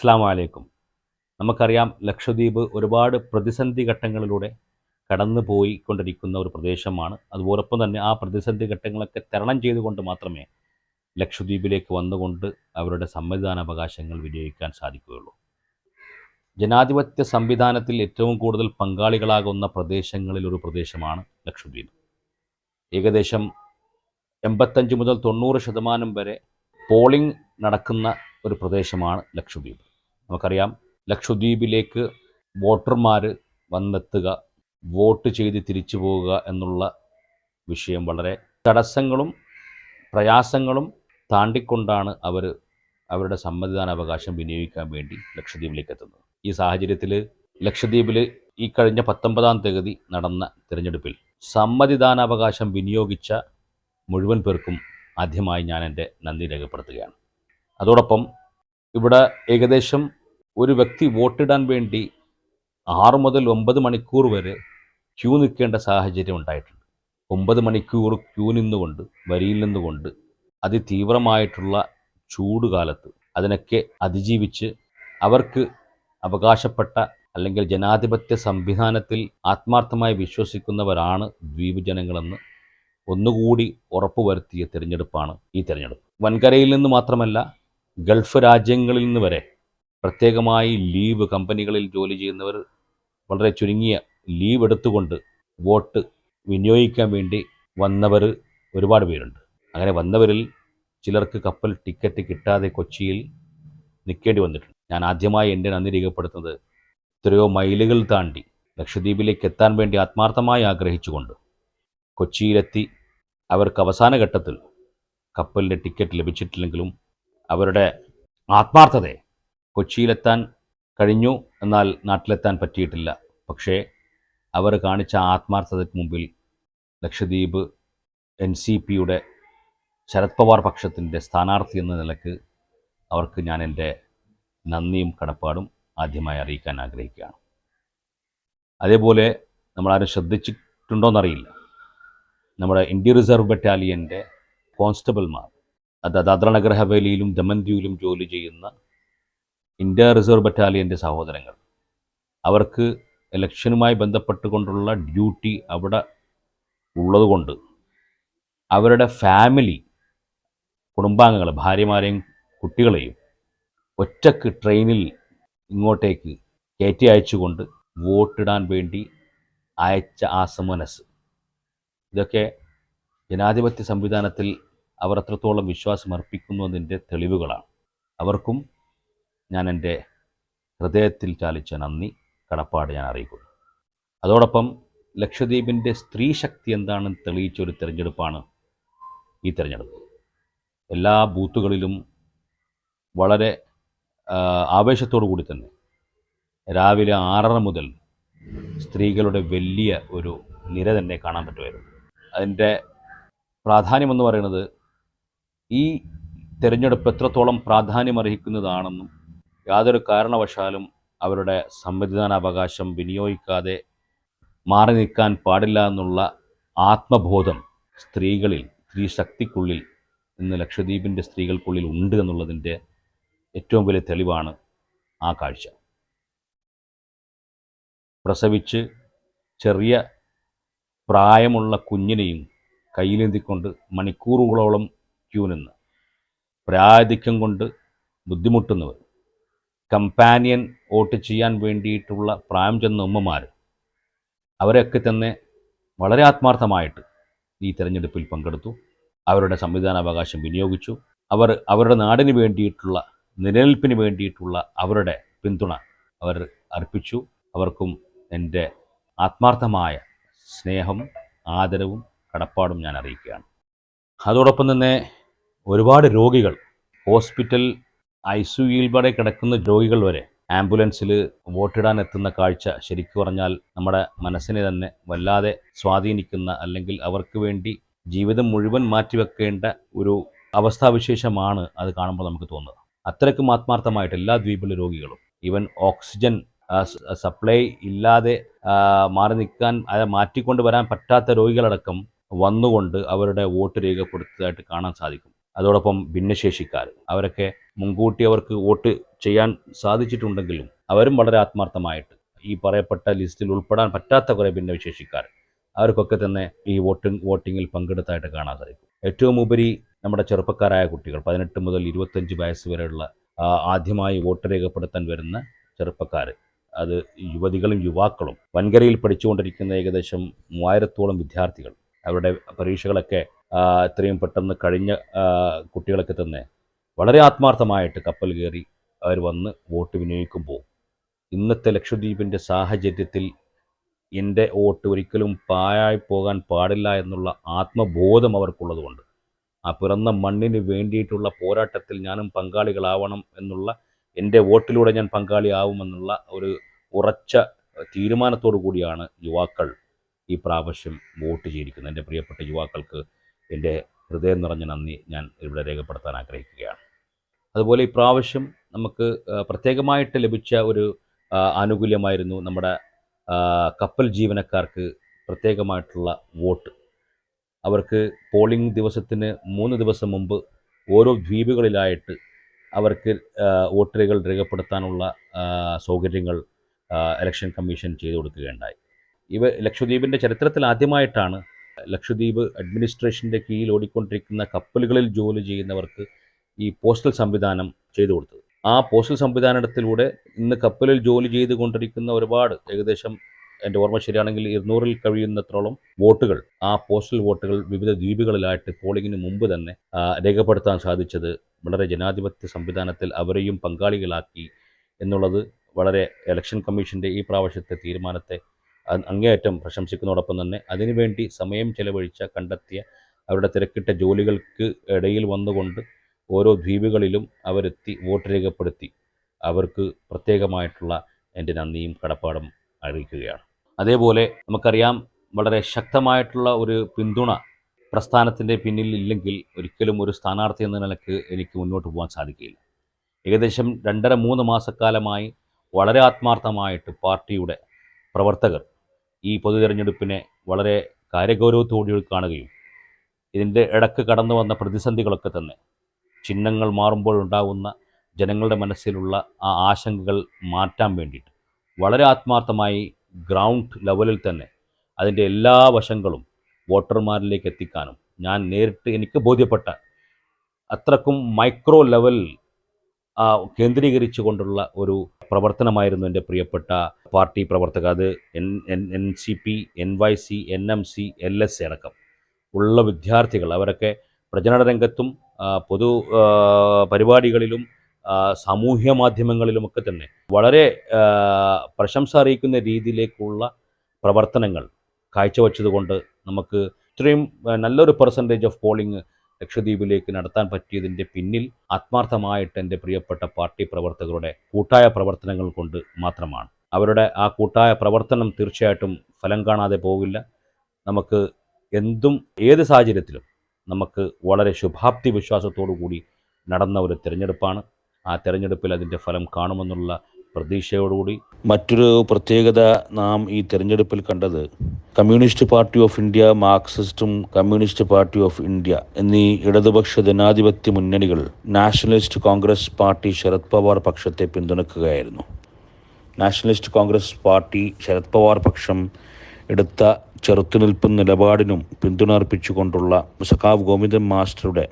അസ്സാം വലൈക്കും നമുക്കറിയാം ലക്ഷദ്വീപ് ഒരുപാട് പ്രതിസന്ധി ഘട്ടങ്ങളിലൂടെ കടന്നു പോയിക്കൊണ്ടിരിക്കുന്ന ഒരു പ്രദേശമാണ്. അതുപോലൊപ്പം തന്നെ ആ പ്രതിസന്ധി ഘട്ടങ്ങളൊക്കെ തരണം ചെയ്തുകൊണ്ട് മാത്രമേ ലക്ഷദ്വീപിലേക്ക് വന്നുകൊണ്ട് അവരുടെ സമ്മതിദാനാവകാശങ്ങൾ വിനിയോഗിക്കാൻ സാധിക്കുകയുള്ളൂ. ജനാധിപത്യ സംവിധാനത്തിൽ ഏറ്റവും കൂടുതൽ പങ്കാളികളാകുന്ന പ്രദേശങ്ങളിൽ ഒരു പ്രദേശമാണ് ലക്ഷദ്വീപ്. ഏകദേശം എൺപത്തഞ്ച് മുതൽ തൊണ്ണൂറ് ശതമാനം വരെ പോളിംഗ് നടക്കുന്ന ഒരു പ്രദേശമാണ് ലക്ഷദ്വീപ്. നമുക്കറിയാം ലക്ഷദ്വീപിലേക്ക് വോട്ടർമാർ വന്നെത്തുക വോട്ട് ചെയ്ത് തിരിച്ചു പോവുക എന്നുള്ള വിഷയം വളരെ തടസ്സങ്ങളും പ്രയാസങ്ങളും താണ്ടിക്കൊണ്ടാണ് അവർ അവരുടെ സമ്മതിദാനാവകാശം വിനിയോഗിക്കാൻ വേണ്ടി ലക്ഷദ്വീപിലേക്ക് എത്തുന്നത് ഈ സാഹചര്യത്തിൽ ലക്ഷദ്വീപിൽ ഈ കഴിഞ്ഞ പത്തൊമ്പതാം തീയതി നടന്ന തിരഞ്ഞെടുപ്പിൽ സമ്മതിദാനാവകാശം വിനിയോഗിച്ച മുഴുവൻ പേർക്കും ആദ്യമായി ഞാൻ എന്റെ നന്ദി രേഖപ്പെടുത്തുകയാണ്. അതോടൊപ്പം ഇവിടെ ഏകദേശം ഒരു വ്യക്തി വോട്ടിടാൻ വേണ്ടി ആറ് മുതൽ ഒമ്പത് മണിക്കൂർ വരെ ക്യൂ നിൽക്കേണ്ട സാഹചര്യം ഉണ്ടായിട്ടുണ്ട്. ഒമ്പത് മണിക്കൂർ ക്യൂ നിന്നുകൊണ്ട് വരിയിൽ നിന്നുകൊണ്ട് അതിതീവ്രമായിട്ടുള്ള ചൂട് കാലത്ത് അതിനൊക്കെ അതിജീവിച്ച് അവർക്ക് അവകാശപ്പെട്ട അല്ലെങ്കിൽ ജനാധിപത്യ സംവിധാനത്തിൽ ആത്മാർത്ഥമായി വിശ്വസിക്കുന്നവരാണ് ദ്വീപ് ജനങ്ങളെന്ന് ഒന്നുകൂടി ഉറപ്പുവരുത്തിയ തിരഞ്ഞെടുപ്പാണ് ഈ തിരഞ്ഞെടുപ്പ്. വൻകരയിൽ നിന്ന് മാത്രമല്ല ഗൾഫ് രാജ്യങ്ങളിൽ നിന്ന് വരെ പ്രത്യേകമായി ലീവ് കമ്പനികളിൽ ജോലി ചെയ്യുന്നവർ വളരെ ചുരുങ്ങിയ ലീവ് എടുത്തുകൊണ്ട് വോട്ട് വിനിയോഗിക്കാൻ വേണ്ടി വന്നവർ ഒരുപാട് പേരുണ്ട്. അങ്ങനെ വന്നവരിൽ ചിലർക്ക് കപ്പൽ ടിക്കറ്റ് കിട്ടാതെ കൊച്ചിയിൽ നിൽക്കേണ്ടി വന്നിട്ടുണ്ട്. ഞാൻ ആദ്യമായി എന്റെ നന്ദി രേഖപ്പെടുത്തുന്നത് എത്രയോ മൈലുകൾ താണ്ടി ലക്ഷദ്വീപിലേക്ക് എത്താൻ വേണ്ടി ആത്മാർത്ഥമായി ആഗ്രഹിച്ചുകൊണ്ട് കൊച്ചിയിലെത്തി അവർക്ക് അവസാന ഘട്ടത്തിൽ കപ്പലിന്റെ ടിക്കറ്റ് ലഭിച്ചിട്ടില്ലെങ്കിലും അവരുടെ ആത്മാർത്ഥതയെ കൊച്ചിയിലെത്താൻ കഴിഞ്ഞു. എന്നാൽ നാട്ടിലെത്താൻ പറ്റിയിട്ടില്ല. പക്ഷേ അവർ കാണിച്ച ആത്മാർത്ഥതയ്ക്ക് മുമ്പിൽ ലക്ഷദ്വീപ് എൻ സി പിയുടെ ശരത് പവാർ പക്ഷത്തിന്റെ സ്ഥാനാർത്ഥി എന്ന നിലയ്ക്ക് അവർക്ക് ഞാൻ എന്റെ നന്ദിയും കടപ്പാടും ആദ്യമായി അറിയിക്കാൻ ആഗ്രഹിക്കുകയാണ്. അതേപോലെ നമ്മളാരും ശ്രദ്ധിച്ചിട്ടുണ്ടോയെന്നറിയില്ല നമ്മുടെ ഇന്ത്യ റിസർവ് ബറ്റാലിയന്റെ കോൺസ്റ്റബിൾമാർ അത് ദാദ്രനഗർ ഹവേലിയിലും ദമൻ ജോലി ചെയ്യുന്ന ഇന്ത്യ റിസർവ് ബറ്റാലിയന്റെ സഹോദരങ്ങൾ. അവർക്ക് ഇലക്ഷനുമായി ബന്ധപ്പെട്ടുകൊണ്ടുള്ള ഡ്യൂട്ടി അവിടെ ഉള്ളതുകൊണ്ട് അവരുടെ ഫാമിലി കുടുംബാംഗങ്ങൾ ഭാര്യമാരെയും കുട്ടികളെയും ഒറ്റയ്ക്ക് ട്രെയിനിൽ ഇങ്ങോട്ടേക്ക് കയറ്റി അയച്ചുകൊണ്ട് വോട്ടിടാൻ വേണ്ടി അയച്ച ആ സമനസ് ഇതൊക്കെ ജനാധിപത്യ സംവിധാനത്തിൽ അവർ അത്രത്തോളം വിശ്വാസം അർപ്പിക്കുന്നു എന്നതിന്റെ തെളിവുകളാണ്. അവർക്കും ഞാൻ എന്റെ ഹൃദയത്തിൽ ചാലിച്ച നന്ദി കടപ്പാട് ഞാൻ അറിയിക്കുന്നു. അതോടൊപ്പം ലക്ഷദ്വീപിന്റെ സ്ത്രീ ശക്തി എന്താണെന്ന് തെളിയിച്ചൊരു തിരഞ്ഞെടുപ്പാണ് ഈ തിരഞ്ഞെടുപ്പ്. എല്ലാ ബൂത്തുകളിലും വളരെ ആവേശത്തോടു കൂടി തന്നെ രാവിലെ ആറര മുതൽ സ്ത്രീകളുടെ വലിയ ഒരു നിര തന്നെ കാണാൻ പറ്റുമായിരുന്നു. അതിന്റെ പ്രാധാന്യമെന്ന് പറയുന്നത് ഈ തിരഞ്ഞെടുപ്പ് എത്രത്തോളം പ്രാധാന്യമർഹിക്കുന്നതാണെന്നും യാതൊരു കാരണവശാലും അവരുടെ സമ്മതിദാന അവകാശം വിനിയോഗിക്കാതെ മാറി നിൽക്കാൻ പാടില്ല എന്നുള്ള ആത്മബോധം സ്ത്രീകളിൽ സ്ത്രീ ശക്തിക്കുള്ളിൽ ഇന്ന് ലക്ഷദ്വീപിന്റെ സ്ത്രീകൾക്കുള്ളിൽ ഉണ്ട് എന്നുള്ളതിന്റെ ഏറ്റവും വലിയ തെളിവാണ് ആ കാഴ്ച. പ്രസവിച്ച് ചെറിയ പ്രായമുള്ള കുഞ്ഞിനെയും കയ്യിലേന്തിക്കൊണ്ട് മണിക്കൂറുകളോളം ക്യൂ നിന്ന് പ്രായാധിക്യം കൊണ്ട് ബുദ്ധിമുട്ടുന്നവർ കമ്പാനിയൻ വോട്ട് ചെയ്യാൻ വേണ്ടിയിട്ടുള്ള പ്രായം ചെന്ന ഉമ്മമാർ അവരൊക്കെ തന്നെ വളരെ ആത്മാർത്ഥമായിട്ട് ഈ തെരഞ്ഞെടുപ്പിൽ പങ്കെടുത്തു. അവരുടെ സംവിധാനാവകാശം വിനിയോഗിച്ചു. അവർ അവരുടെ നാടിന് വേണ്ടിയിട്ടുള്ള നിലനിൽപ്പിന് വേണ്ടിയിട്ടുള്ള അവരുടെ പിന്തുണ അവർ അർപ്പിച്ചു. അവർക്കും എന്റെ ആത്മാർത്ഥമായ സ്നേഹം ആദരവും കടപ്പാടും ഞാൻ അറിയിക്കുകയാണ്. അതോടൊപ്പം തന്നെ ഒരുപാട് രോഗികൾ ഹോസ്പിറ്റൽ ഐ സിയുയിൽ വരെ കിടക്കുന്ന രോഗികൾ വരെ ആംബുലൻസിൽ വോട്ടിടാൻ എത്തുന്ന കാഴ്ച ശരിക്കു പറഞ്ഞാൽ നമ്മുടെ മനസ്സിനെ തന്നെ വല്ലാതെ സ്വാധീനിക്കുന്ന അല്ലെങ്കിൽ അവർക്ക് വേണ്ടി ജീവിതം മുഴുവൻ മാറ്റിവെക്കേണ്ട ഒരു അവസ്ഥാവിശേഷമാണ് അത് കാണുമ്പോൾ നമുക്ക് തോന്നുന്നത്. അത്രയ്ക്കും ആത്മാർത്ഥമായിട്ട് എല്ലാ ദ്വീപിലെ രോഗികളും ഈവൻ ഓക്സിജൻ സപ്ലൈ ഇല്ലാതെ മാറി നിൽക്കാൻ അത് മാറ്റിക്കൊണ്ട് വരാൻ പറ്റാത്ത രോഗികളടക്കം വന്നുകൊണ്ട് അവരുടെ വോട്ട് രേഖപ്പെടുത്തിയതായിട്ട് കാണാൻ സാധിക്കും. അതോടൊപ്പം ഭിന്നശേഷിക്കാർ. അവരൊക്കെ മുൻകൂട്ടി അവർക്ക് വോട്ട് ചെയ്യാൻ സാധിച്ചിട്ടുണ്ടെങ്കിലും അവരും വളരെ ആത്മാർത്ഥമായിട്ട് ഈ പറയപ്പെട്ട ലിസ്റ്റിൽ ഉൾപ്പെടാൻ പറ്റാത്ത കുറേ ഭിന്നവിശേഷിക്കാർ അവർക്കൊക്കെ തന്നെ ഈ വോട്ടിംഗ് വോട്ടിങ്ങിൽ പങ്കെടുത്തായിട്ട് കാണാൻ സാധിക്കും. ഏറ്റവും ഉപരി നമ്മുടെ ചെറുപ്പക്കാരായ കുട്ടികൾ പതിനെട്ട് മുതൽ ഇരുപത്തഞ്ച് വയസ്സ് വരെയുള്ള ആദ്യമായി വോട്ട് രേഖപ്പെടുത്താൻ വരുന്ന ചെറുപ്പക്കാർ അത് യുവതികളും യുവാക്കളും. വൻകരയിൽ പഠിച്ചുകൊണ്ടിരിക്കുന്ന ഏകദേശം മൂവായിരത്തോളം വിദ്യാർത്ഥികൾ അവരുടെ പരീക്ഷകളൊക്കെ എത്രയും പെട്ടെന്ന് കഴിഞ്ഞ കുട്ടികളൊക്കെ തന്നെ വളരെ ആത്മാർത്ഥമായിട്ട് കപ്പൽ കയറി അവർ വന്ന് വോട്ട് വിനിയോഗിക്കുമ്പോൾ ഇന്നത്തെ ലക്ഷദ്വീപിന്റെ സാഹചര്യത്തിൽ എന്റെ വോട്ട് ഒരിക്കലും പായായി പോകാൻ പാടില്ല എന്നുള്ള ആത്മബോധം അവർക്കുള്ളതുകൊണ്ട് ആ പിറന്ന മണ്ണിന് വേണ്ടിയിട്ടുള്ള പോരാട്ടത്തിൽ ഞാനും പങ്കാളികളാവണം എന്നുള്ള എന്റെ വോട്ടിലൂടെ ഞാൻ പങ്കാളിയാവുമെന്നുള്ള ഒരു ഉറച്ച തീരുമാനത്തോടു കൂടിയാണ് യുവാക്കൾ ഈ പ്രാവശ്യം വോട്ട് ചെയ്തിരിക്കുന്നത്. എന്റെ പ്രിയപ്പെട്ട യുവാക്കൾക്ക് എന്റെ ഹൃദയം നിറഞ്ഞ നന്ദി ഞാൻ ഇവിടെ രേഖപ്പെടുത്താൻ ആഗ്രഹിക്കുകയാണ്. അതുപോലെ ഇപ്രാവശ്യം പ്രാവശ്യം നമുക്ക് പ്രത്യേകമായിട്ട് ലഭിച്ച ഒരു ആനുകൂല്യമായിരുന്നു നമ്മുടെ കപ്പൽ ജീവനക്കാർക്ക് പ്രത്യേകമായിട്ടുള്ള വോട്ട്. അവർക്ക് പോളിംഗ് ദിവസത്തിന് മൂന്ന് ദിവസം മുമ്പ് ഓരോ ദ്വീപുകളിലായിട്ട് അവർക്ക് വോട്ടുകൾ രേഖപ്പെടുത്താനുള്ള സൗകര്യങ്ങൾ ഇലക്ഷൻ കമ്മീഷൻ ചെയ്തു കൊടുക്കുകയുണ്ടായി. ഇവ ലക്ഷദ്വീപിന്റെ ചരിത്രത്തിൽ ആദ്യമായിട്ടാണ് ലക്ഷദ്വീപ് അഡ്മിനിസ്ട്രേഷന്റെ കീഴിൽ ഓടിക്കൊണ്ടിരിക്കുന്ന കപ്പലുകളിൽ ജോലി ചെയ്യുന്നവർക്ക് ഈ പോസ്റ്റൽ സംവിധാനം ചെയ്തു കൊടുത്തത്. ആ പോസ്റ്റൽ സംവിധാനത്തിലൂടെ ഇന്ന് കപ്പലിൽ ജോലി ചെയ്തു കൊണ്ടിരിക്കുന്ന ഒരുപാട് ഏകദേശം എന്റെ ഓർമ്മ ശരിയാണെങ്കിൽ ഇരുന്നൂറിൽ കഴിയുന്നത്രോളം വോട്ടുകൾ ആ പോസ്റ്റൽ വോട്ടുകൾ വിവിധ ദ്വീപുകളിലായിട്ട് പോളിംഗിന് മുമ്പ് തന്നെ രേഖപ്പെടുത്താൻ സാധിച്ചത് വളരെ ജനാധിപത്യ സംവിധാനത്തിൽ അവരെയും പങ്കാളികളാക്കി എന്നുള്ളത് വളരെ ഇലക്ഷൻ കമ്മീഷന്റെ ഈ പ്രാവശ്യത്തെ തീരുമാനത്തെ അങ്ങേയറ്റം പ്രശംസിക്കുന്നതോടൊപ്പം തന്നെ അതിനുവേണ്ടി സമയം ചെലവഴിച്ച കണ്ടെത്തിയ അവരുടെ തിരക്കിട്ട ജോലികൾക്ക് ഇടയിൽ വന്നുകൊണ്ട് ഓരോ ദ്വീപുകളിലും അവരെത്തി വോട്ട് രേഖപ്പെടുത്തി. അവർക്ക് പ്രത്യേകമായിട്ടുള്ള എന്റെ നന്ദിയും കടപ്പാടും അറിയിക്കുകയാണ്. അതേപോലെ നമുക്കറിയാം വളരെ ശക്തമായിട്ടുള്ള ഒരു പിന്തുണ പ്രസ്ഥാനത്തിന്റെ പിന്നിൽ ഇല്ലെങ്കിൽ ഒരിക്കലും ഒരു സ്ഥാനാർത്ഥി എന്ന നിലയ്ക്ക് എനിക്ക് മുന്നോട്ട് പോകാൻ സാധിക്കില്ല. ഏകദേശം രണ്ടര മൂന്ന് മാസക്കാലമായി വളരെ ആത്മാർത്ഥമായിട്ട് പാർട്ടിയുടെ പ്രവർത്തകർ ഈ പൊതു തിരഞ്ഞെടുപ്പിനെ വളരെ കാര്യഗൗരവത്തോടെ കാണുകയും ഇതിന്റെ ഇടയ്ക്ക് കടന്നു വന്ന പ്രതിസന്ധികളൊക്കെ തന്നെ ചിഹ്നങ്ങൾ മാറുമ്പോഴുണ്ടാകുന്ന ജനങ്ങളുടെ മനസ്സിലുള്ള ആ ആശങ്കകൾ മാറ്റാൻ വേണ്ടിയിട്ട് വളരെ ആത്മാർത്ഥമായി ഗ്രൗണ്ട് ലെവലിൽ തന്നെ അതിന്റെ എല്ലാ വശങ്ങളും വോട്ടർമാരിലേക്ക് എത്തിക്കാനും ഞാൻ നേരിട്ട് എനിക്ക് ബോധ്യപ്പെട്ട അത്രക്കും മൈക്രോ ലെവൽ ആ, കേന്ദ്രീകരിച്ചു കൊണ്ടുള്ള ഒരു പ്രവർത്തനമായിരുന്നു എന്റെ പ്രിയപ്പെട്ട പാർട്ടി പ്രവർത്തകർ അത് N N N C P N Y C N M C L S അടക്കം ഉള്ള വിദ്യാർത്ഥികൾ. അവരൊക്കെ പ്രചരണ രംഗത്തും പൊതു പരിപാടികളിലും സാമൂഹ്യ മാധ്യമങ്ങളിലുമൊക്കെ തന്നെ വളരെ പ്രശംസ അറിയിക്കുന്ന രീതിയിലേക്കുള്ള പ്രവർത്തനങ്ങൾ കാഴ്ചവെച്ചതുകൊണ്ട് നമുക്ക് ഇത്രയും നല്ലൊരു പെർസെന്റേജ് ഓഫ് പോളിംഗ് ലക്ഷദ്വീപിലേക്ക് നടത്താൻ പറ്റിയതിന്റെ പിന്നിൽ ആത്മാർത്ഥമായിട്ട് എന്റെ പ്രിയപ്പെട്ട പാർട്ടി പ്രവർത്തകരുടെ കൂട്ടായ പ്രവർത്തനങ്ങൾ കൊണ്ട് മാത്രമാണ്. അവരുടെ ആ കൂട്ടായ പ്രവർത്തനം തീർച്ചയായിട്ടും ഫലം കാണാതെ പോകില്ല. നമുക്ക് എന്തും ഏത് സാഹചര്യത്തിലും നമുക്ക് വളരെ ശുഭാപ്തി വിശ്വാസത്തോടു കൂടി നടന്ന ഒരു തിരഞ്ഞെടുപ്പാണ്. ആ തിരഞ്ഞെടുപ്പിൽ അതിന്റെ ഫലം കാണുമെന്നുള്ള പ്രതീക്ഷയോടുകൂടി. മറ്റൊരു പ്രത്യേകത നാം ഈ തെരഞ്ഞെടുപ്പിൽ കണ്ടത് കമ്മ്യൂണിസ്റ്റ് പാർട്ടി ഓഫ് ഇന്ത്യ മാർക്സിസ്റ്റും കമ്മ്യൂണിസ്റ്റ് പാർട്ടി ഓഫ് ഇന്ത്യ എന്നീ ഇടതുപക്ഷ ജനാധിപത്യ മുന്നണികൾ Nationalist Congress Party Sharad Pawar പക്ഷത്തെ പിന്തുണക്കുകയായിരുന്നു. Nationalist Congress Party Sharad Pawar പക്ഷം എടുത്ത ചെറുത്തുനിൽപ്പ് നിലപാടിനും പിന്തുണർപ്പിച്ചുകൊണ്ടുള്ള സഖാവ് ഗോവിന്ദൻ മാസ്റ്ററുടെ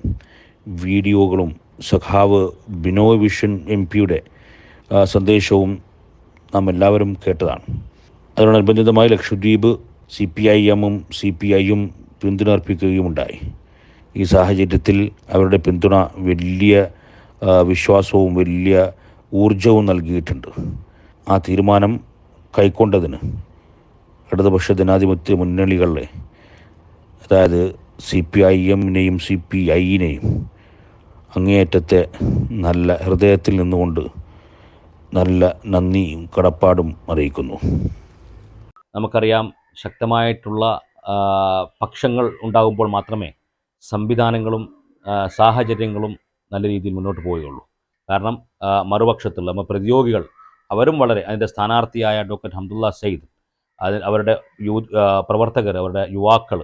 വീഡിയോകളും സഖാവ് ബിനോയ് വിഷൻ എം പിയുടെ സന്ദേശവും നാം എല്ലാവരും കേട്ടതാണ്. അതിനോടനുബന്ധിതമായി ലക്ഷദ്വീപ് സി പി ഐ എമ്മും സി പി ഐയും പിന്തുണ അർപ്പിക്കുകയുമുണ്ടായി ഈ സാഹചര്യത്തിൽ അവരുടെ പിന്തുണ വലിയ വിശ്വാസവും വലിയ ഊർജവും നൽകിയിട്ടുണ്ട്. ആ തീരുമാനം കൈക്കൊണ്ടതിന് ഇടതുപക്ഷ ജനാധിപത്യ മുന്നണികളെ അതായത് സി പി ഐ എമ്മിനെയും സി പി ഐയിനെയും അങ്ങേയറ്റത്തെ നല്ല ഹൃദയത്തിൽ നിന്നുകൊണ്ട് നല്ല നന്ദിയും കടപ്പാടും അറിയിക്കുന്നു. നമുക്കറിയാം ശക്തമായിട്ടുള്ള പക്ഷങ്ങൾ ഉണ്ടാകുമ്പോൾ മാത്രമേ സംവിധാനങ്ങളും സാഹചര്യങ്ങളും നല്ല രീതിയിൽ മുന്നോട്ട് പോവുകയുള്ളൂ. കാരണം മറുപക്ഷത്തുള്ള നമ്മൾ പ്രതിയോഗികൾ അവരും വളരെ അതിന്റെ സ്ഥാനാർത്ഥിയായ ഡോക്ടർ ഹംദുള്ള സയ്യിദ് അത് അവരുടെ യൂ പ്രവർത്തകർ അവരുടെ യുവാക്കൾ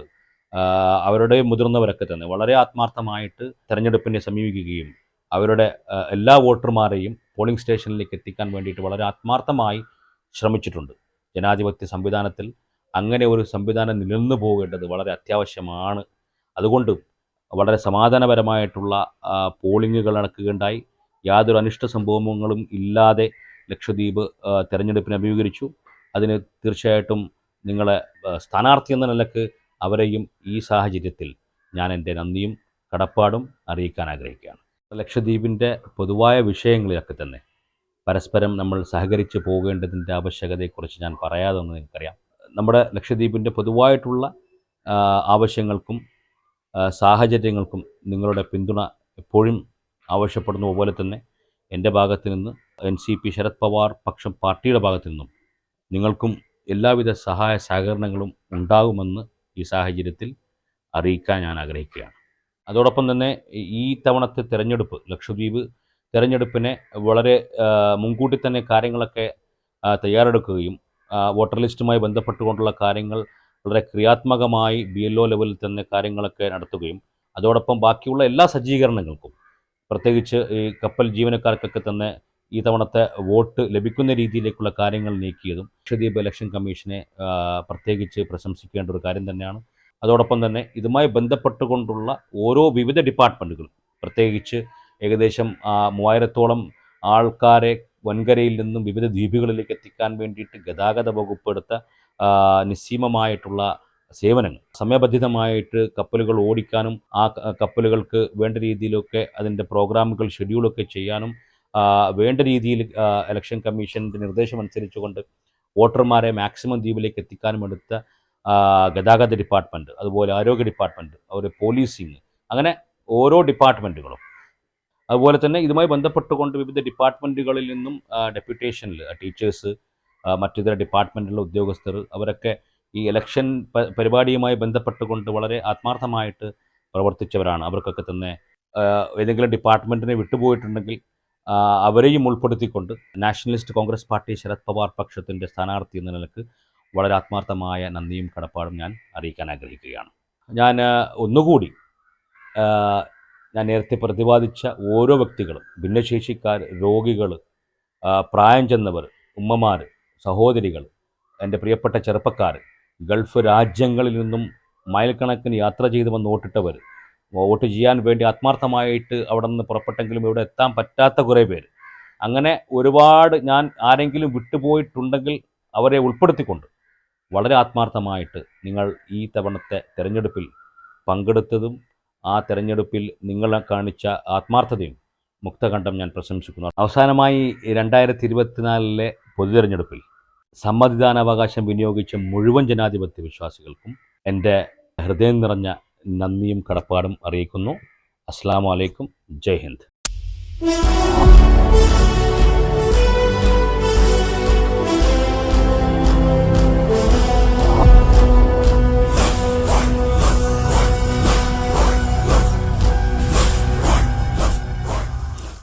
അവരുടെ മുതിർന്നവരൊക്കെ തന്നെ വളരെ ആത്മാർത്ഥമായിട്ട് തെരഞ്ഞെടുപ്പിനെ സമീപിക്കുകയും അവരുടെ എല്ലാ വോട്ടർമാരെയും പോളിംഗ് സ്റ്റേഷനിലേക്ക് എത്തിക്കാൻ വേണ്ടിയിട്ട് വളരെ ആത്മാർത്ഥമായി ശ്രമിച്ചിട്ടുണ്ട്. ജനാധിപത്യ സംവിധാനത്തിൽ അങ്ങനെ ഒരു സംവിധാനം നിലനിന്നു പോകേണ്ടത് വളരെ അത്യാവശ്യമാണ്. അതുകൊണ്ട് വളരെ സമാധാനപരമായിട്ടുള്ള പോളിങ്ങുകൾ നടക്കുകയുണ്ടായി. യാതൊരു അനിഷ്ട സംഭവങ്ങളും ഇല്ലാതെ ലക്ഷദ്വീപ് തെരഞ്ഞെടുപ്പിനെ അഭിമുഖീകരിച്ചു. അതിന് തീർച്ചയായിട്ടും നിങ്ങളെ സ്ഥാനാർത്ഥി എന്ന നിലയ്ക്ക് അവരെയും ഈ സാഹചര്യത്തിൽ ഞാൻ എന്റെ നന്ദിയും കടപ്പാടും അറിയിക്കാൻ ആഗ്രഹിക്കുകയാണ്. ലക്ഷദ്വീപിന്റെ പൊതുവായ വിഷയങ്ങളിലൊക്കെ തന്നെ പരസ്പരം നമ്മൾ സഹകരിച്ച് പോകേണ്ടതിന്റെ ആവശ്യകതയെക്കുറിച്ച് ഞാൻ പറയാതെ ഒന്ന് നിങ്ങൾക്കറിയാം. നമ്മുടെ ലക്ഷദ്വീപിന്റെ പൊതുവായിട്ടുള്ള ആവശ്യങ്ങൾക്കും സാഹചര്യങ്ങൾക്കും നിങ്ങളുടെ പിന്തുണ എപ്പോഴും ആവശ്യപ്പെടുന്ന പോലെ തന്നെ എന്റെ ഭാഗത്തു നിന്ന് N C P Sharad Pawar പക്ഷം പാർട്ടിയുടെ ഭാഗത്തു നിന്നും നിങ്ങൾക്കും എല്ലാവിധ സഹായ സഹകരണങ്ങളും ഉണ്ടാകുമെന്ന് ഈ സാഹചര്യത്തിൽ അറിയിക്കാൻ ഞാൻ ആഗ്രഹിക്കുകയാണ്. അതോടൊപ്പം തന്നെ ഈ തവണത്തെ തിരഞ്ഞെടുപ്പ് ലക്ഷദ്വീപ് തിരഞ്ഞെടുപ്പിനെ വളരെ മുൻകൂട്ടി തന്നെ കാര്യങ്ങളൊക്കെ തയ്യാറെടുക്കുകയും വോട്ടർ ലിസ്റ്റുമായി ബന്ധപ്പെട്ടുകൊണ്ടുള്ള കാര്യങ്ങൾ വളരെ ക്രിയാത്മകമായി ബി എൽ ഒ ലെവലിൽ തന്നെ കാര്യങ്ങളൊക്കെ നടത്തുകയും അതോടൊപ്പം ബാക്കിയുള്ള എല്ലാ സജ്ജീകരണങ്ങൾക്കും പ്രത്യേകിച്ച് ഈ കപ്പൽ ജീവനക്കാർക്കൊക്കെ തന്നെ ഈ തവണത്തെ വോട്ട് ലഭിക്കുന്ന രീതിയിലേക്കുള്ള കാര്യങ്ങൾ നീക്കിയതും ലക്ഷദ്വീപ് ഇലക്ഷൻ കമ്മീഷനെ പ്രത്യേകിച്ച് പ്രശംസിക്കേണ്ട ഒരു കാര്യം തന്നെയാണ്. അതോടൊപ്പം തന്നെ ഇതുമായി ബന്ധപ്പെട്ടുകൊണ്ടുള്ള ഓരോ വിവിധ ഡിപ്പാർട്ട്മെന്റുകൾ പ്രത്യേകിച്ച് ഏകദേശം മൂവായിരത്തോളം ആൾക്കാരെ വൻകരയിൽ നിന്നും വിവിധ ദ്വീപുകളിലേക്ക് എത്തിക്കാൻ വേണ്ടിയിട്ട് ഗതാഗത വകുപ്പ് എടുത്ത നിസ്സീമമായിട്ടുള്ള സേവനങ്ങൾ. സമയബന്ധിതമായിട്ട് കപ്പലുകൾ ഓടിക്കാനും ആ കപ്പലുകൾക്ക് വേണ്ട രീതിയിലൊക്കെ അതിന്റെ പ്രോഗ്രാമുകൾ ഷെഡ്യൂളൊക്കെ ചെയ്യാനും വേണ്ട രീതിയിൽ ഇലക്ഷൻ കമ്മീഷന്റെ നിർദ്ദേശം അനുസരിച്ചുകൊണ്ട് വോട്ടർമാരെ മാക്സിമം ദ്വീപിലേക്ക് എത്തിക്കാനും എടുത്ത ഗതാഗത ഡിപ്പാർട്ട്മെന്റ് അതുപോലെ ആരോഗ്യ ഡിപ്പാർട്ട്മെന്റ് അതുപോലെ പോലീസിങ് അങ്ങനെ ഓരോ ഡിപ്പാർട്ട്മെന്റുകളും അതുപോലെ തന്നെ ഇതുമായി ബന്ധപ്പെട്ടുകൊണ്ട് വിവിധ ഡിപ്പാർട്ട്മെന്റുകളിൽ നിന്നും ഡെപ്യൂട്ടേഷനിൽ ടീച്ചേഴ്സ് മറ്റിതര ഡിപ്പാർട്ട്മെന്റിലുള്ള ഉദ്യോഗസ്ഥർ അവരൊക്കെ ഈ ഇലക്ഷൻ പരിപാടിയുമായി ബന്ധപ്പെട്ടുകൊണ്ട് വളരെ ആത്മാർത്ഥമായിട്ട് പ്രവർത്തിച്ചവരാണ്. അവർക്കൊക്കെ തന്നെ ഏതെങ്കിലും ഡിപ്പാർട്ട്മെന്റിനെ വിട്ടുപോയിട്ടുണ്ടെങ്കിൽ അവരെയും ഉൾപ്പെടുത്തിക്കൊണ്ട് Nationalist Congress Party Sharad Pawar പക്ഷത്തിന്റെ സ്ഥാനാർത്ഥി എന്ന നിലയ്ക്ക് വളരെ ആത്മാർത്ഥമായ നന്ദിയും കടപ്പാടും ഞാൻ അറിയിക്കാൻ ആഗ്രഹിക്കുകയാണ്. ഞാൻ ഒന്നുകൂടി ഞാൻ നേരത്തെ പ്രതിപാദിച്ച ഓരോ വ്യക്തികളും ഭിന്നശേഷിക്കാർ രോഗികൾ പ്രായം ചെന്നവർ ഉമ്മമാർ സഹോദരികൾ എന്റെ പ്രിയപ്പെട്ട ചെറുപ്പക്കാർ ഗൾഫ് രാജ്യങ്ങളിൽ നിന്നും മൈൽക്കണക്കിന് യാത്ര ചെയ്ത് വന്ന് വോട്ടിട്ടവർ വോട്ട് ചെയ്യാൻ വേണ്ടി ആത്മാർത്ഥമായിട്ട് അവിടെ നിന്ന് പുറപ്പെട്ടെങ്കിലും ഇവിടെ എത്താൻ പറ്റാത്ത കുറേ പേര്. അങ്ങനെ ഒരുപാട് ഞാൻ ആരെങ്കിലും വിട്ടുപോയിട്ടുണ്ടെങ്കിൽ അവരെ ഉൾപ്പെടുത്തിക്കൊണ്ട് വളരെ ആത്മാർത്ഥമായിട്ട് നിങ്ങൾ ഈ തവണത്തെ തിരഞ്ഞെടുപ്പിൽ പങ്കെടുത്തതും ആ തെരഞ്ഞെടുപ്പിൽ നിങ്ങൾ കാണിച്ച ആത്മാർത്ഥതയും മുക്തകണ്ഠം ഞാൻ പ്രശംസിക്കുന്നു. അവസാനമായി രണ്ടായിരത്തി ഇരുപത്തിനാലിലെ പൊതു തെരഞ്ഞെടുപ്പിൽ സമ്മതിദാനാവകാശം വിനിയോഗിച്ച മുഴുവൻ ജനാധിപത്യ വിശ്വാസികൾക്കും എന്റെ ഹൃദയം നിറഞ്ഞ നന്ദിയും കടപ്പാടും അറിയിക്കുന്നു. അസ്സാം വലൈക്കും ജയ് ഹിന്ദ്.